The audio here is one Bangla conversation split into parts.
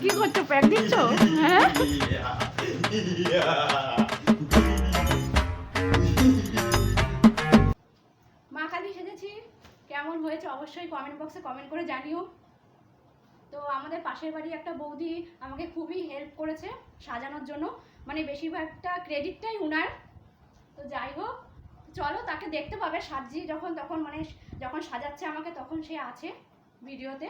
কি করছ, প্যাক দিচ্ছ? হ্যাঁ? মা কালী সেজেছি কেমন হয়েছে অবশ্যই কমেন্ট বক্সে কমেন্ট করে জানিও। তো আমাদের পাশের বাড়ি একটা বৌদি আমাকে খুবই হেল্প করেছে সাজানোর জন্য। মানে বেশিরভাগটা ক্রেডিটটাই উনার। তো যাই হোক, চলো তাকে দেখতে পাবে সাজি যখন, তখন মানে যখন সাজাচ্ছে আমাকে, তখন সে আছে। ভিডিওতে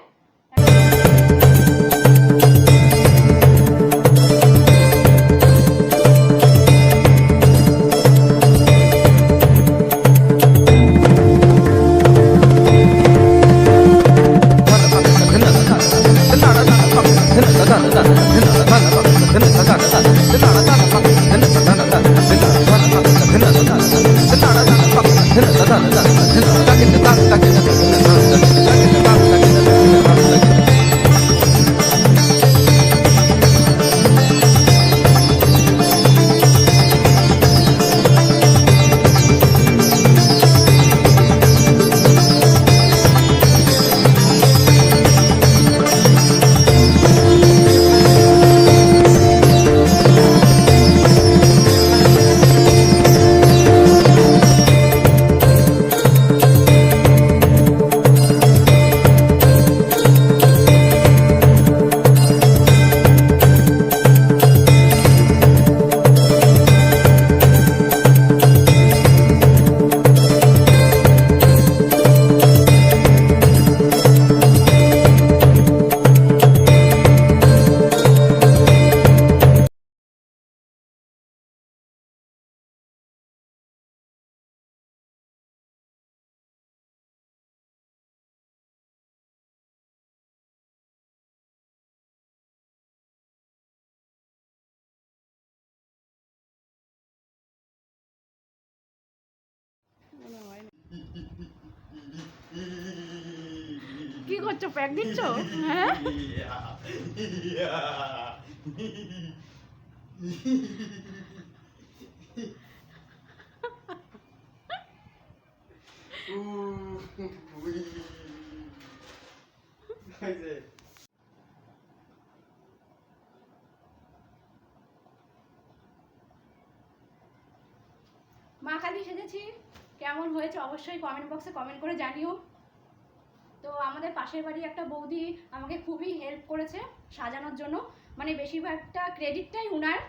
মনে করছ? প্যাক দিচ্ছ? হ্যাঁ? মা কালী সেজেছি। কেমন হয়েছে অবশ্যই কমেন্ট বক্সে কমেন্ট করে জানিও। তো আমাদের পাশের বাড়ি একটা বৌদি আমাকে খুবই হেল্প করেছে সাজানোর জন্য। মানে বেশিরভাগটা ক্রেডিটটাই উনার।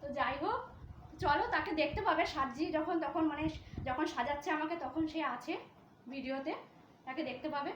তো যাই হোক, চলো তাকে দেখতে পাবে সাজি যখন, তখন মানে যখন সাজাচ্ছে আমাকে তখন সে আছে ভিডিওতে, তাকে দেখতে পাবে।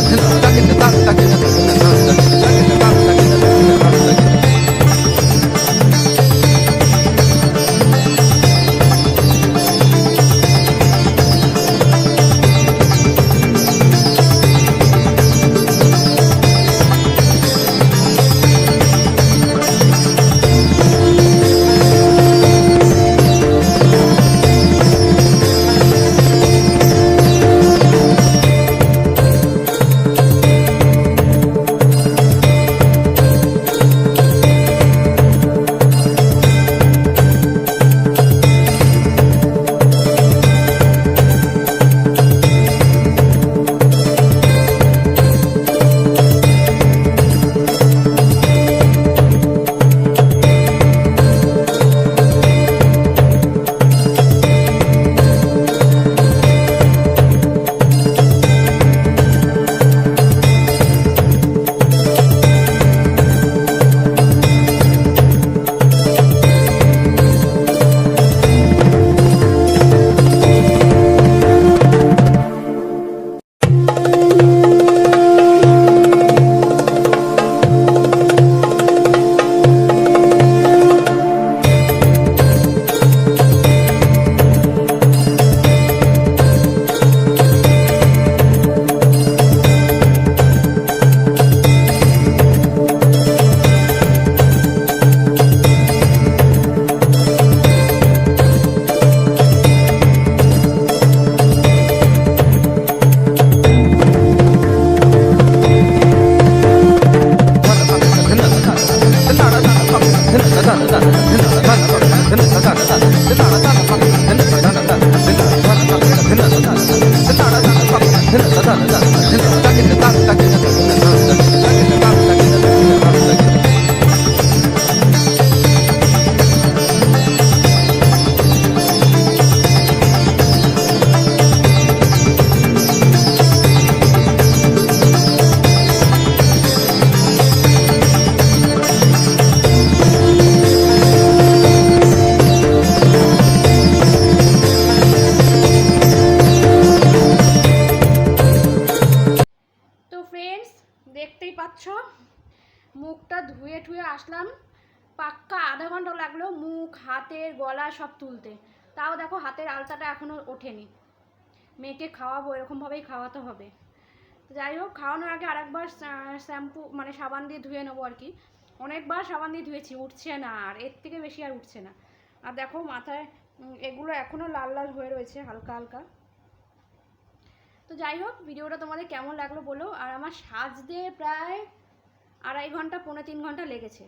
Thank you. মুখটা ধুয়ে ঠুয়ে আসলাম। পাক্কা আধা ঘণ্টা লাগল মুখ, হাতের গলা সব তুলতে। তাও দেখো হাতের আলতাটা এখনও ওঠেনি। মেয়েকে খাওয়াবো, এরকমভাবেই খাওয়াতে হবে। যাই হোক, খাওয়ানোর আগে আরেকবার শ্যাম্পু মানে সাবান দিয়ে ধুয়ে নেব আর কি। অনেকবার সাবান দিয়ে ধুয়েছি, উঠছে না আর, এর থেকে বেশি আর উঠছে না। আর দেখো মাথায় এগুলো এখনও লাল লাল হয়ে রয়েছে, হালকা হালকা। তো যাই হোক, ভিডিওটা তোমাদের কেমন লাগল বলো। আর আমার সাজতে প্রায় আড়াই ঘণ্টা, পৌনে তিন ঘণ্টা লেগেছে।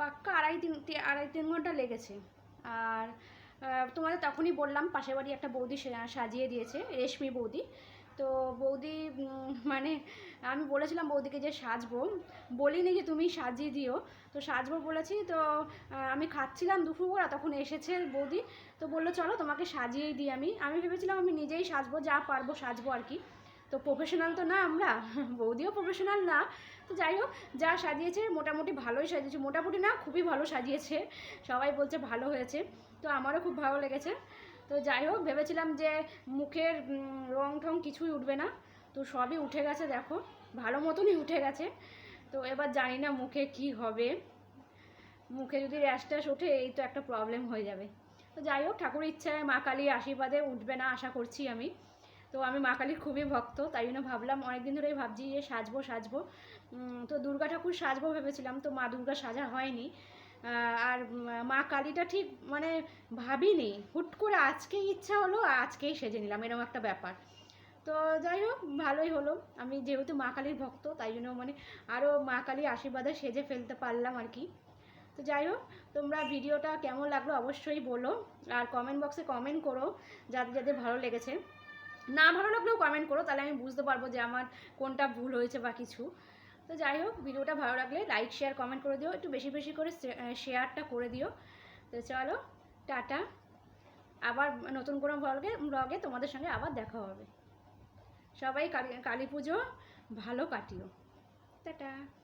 পাক্কা আড়াই তিন আড়াই তিন ঘণ্টা লেগেছে। আর তোমাদের তখনই বললাম, পাশের বাড়ি একটা বৌদি সাজিয়ে দিয়েছে, রেশমি বৌদি। তো বৌদি মানে আমি বলেছিলাম বৌদিকে যে সাজবো। বলিনি যে তুমি সাজিয়ে দিও। তো সাজবো বলেছি, তো আমি খাচ্ছিলাম দুপুরবেলা, তখন এসেছে বৌদি। তো বলল, চলো তোমাকে সাজিয়েই দিই আমি। আমি ভেবেছিলাম আমি নিজেই সাজবো, যা পারব সাজবো আর কি। তো প্রফেশনাল তো না আমরা, বৌদিও প্রফেশনাল না। তো যাই হোক, যা সাজিয়েছে মোটামুটি ভালোই সাজিয়েছে। মোটামুটি না, খুবই ভালো সাজিয়েছে। সবাই বলছে ভালো হয়েছে। তো আমারও খুব ভালো লেগেছে। তো যাই হোক, ভেবেছিলাম যে মুখের রং ঠং কিছুই উঠবে না। তো সবই উঠে গেছে, দেখো। ভালো মতনই উঠে গেছে। তো এবার জানি না মুখে কি হবে। মুখে যদি র্যাশ ট্যাশ ওঠে, এই তো একটা প্রবলেম হয়ে যাবে। তো যাই হোক ঠাকুর ইচ্ছায় মা কালীর আশীর্বাদে উঠবে না, আশা করছি আমি। তো আমি মা কালীর খুবই ভক্ত, তাই জন্য ভাবলাম অনেকদিন ধরেই ভাবছি যে সাজবো সাজবো। তো দুর্গা ঠাকুর সাজবো ভেবেছিলাম, তো মা দুর্গা সাজা হয়নি। আর মা কালীটা ঠিক মানে ভাবিনি, হুট করে আজকেই ইচ্ছা হলো, আজকেই সেজে নিলাম, এরকম একটা ব্যাপার। তো যাই হোক, ভালোই হলো। আমি যেহেতু মা কালীর ভক্ত, তাই জন্য মানে আরও মা কালীর আশীর্বাদে সেজে ফেলতে পারলাম আর কি। তো যাই হোক, তোমরা ভিডিওটা কেমন লাগল অবশ্যই বলো, আর কমেন্ট বক্সে কমেন্ট করো যাদের যাদের ভালো লেগেছে। না ভালো লাগলেও কমেন্ট করো, তাহলে আমি বুঝতে পারব যে আমার কোনটা ভুল হয়েছে বা কিছু। তো যাই হোক, ভিডিওটা ভালো লাগলে লাইক শেয়ার কমেন্ট করে দিও, একটু বেশি বেশি করে শেয়ারটা করে দিও। তো চলো, টাটা। আবার নতুন কোনো ব্লগে ব্লগে তোমাদের সঙ্গে আবার দেখা হবে। সবাই কালী কালী পুজো ভালো কাটিও। টাটা।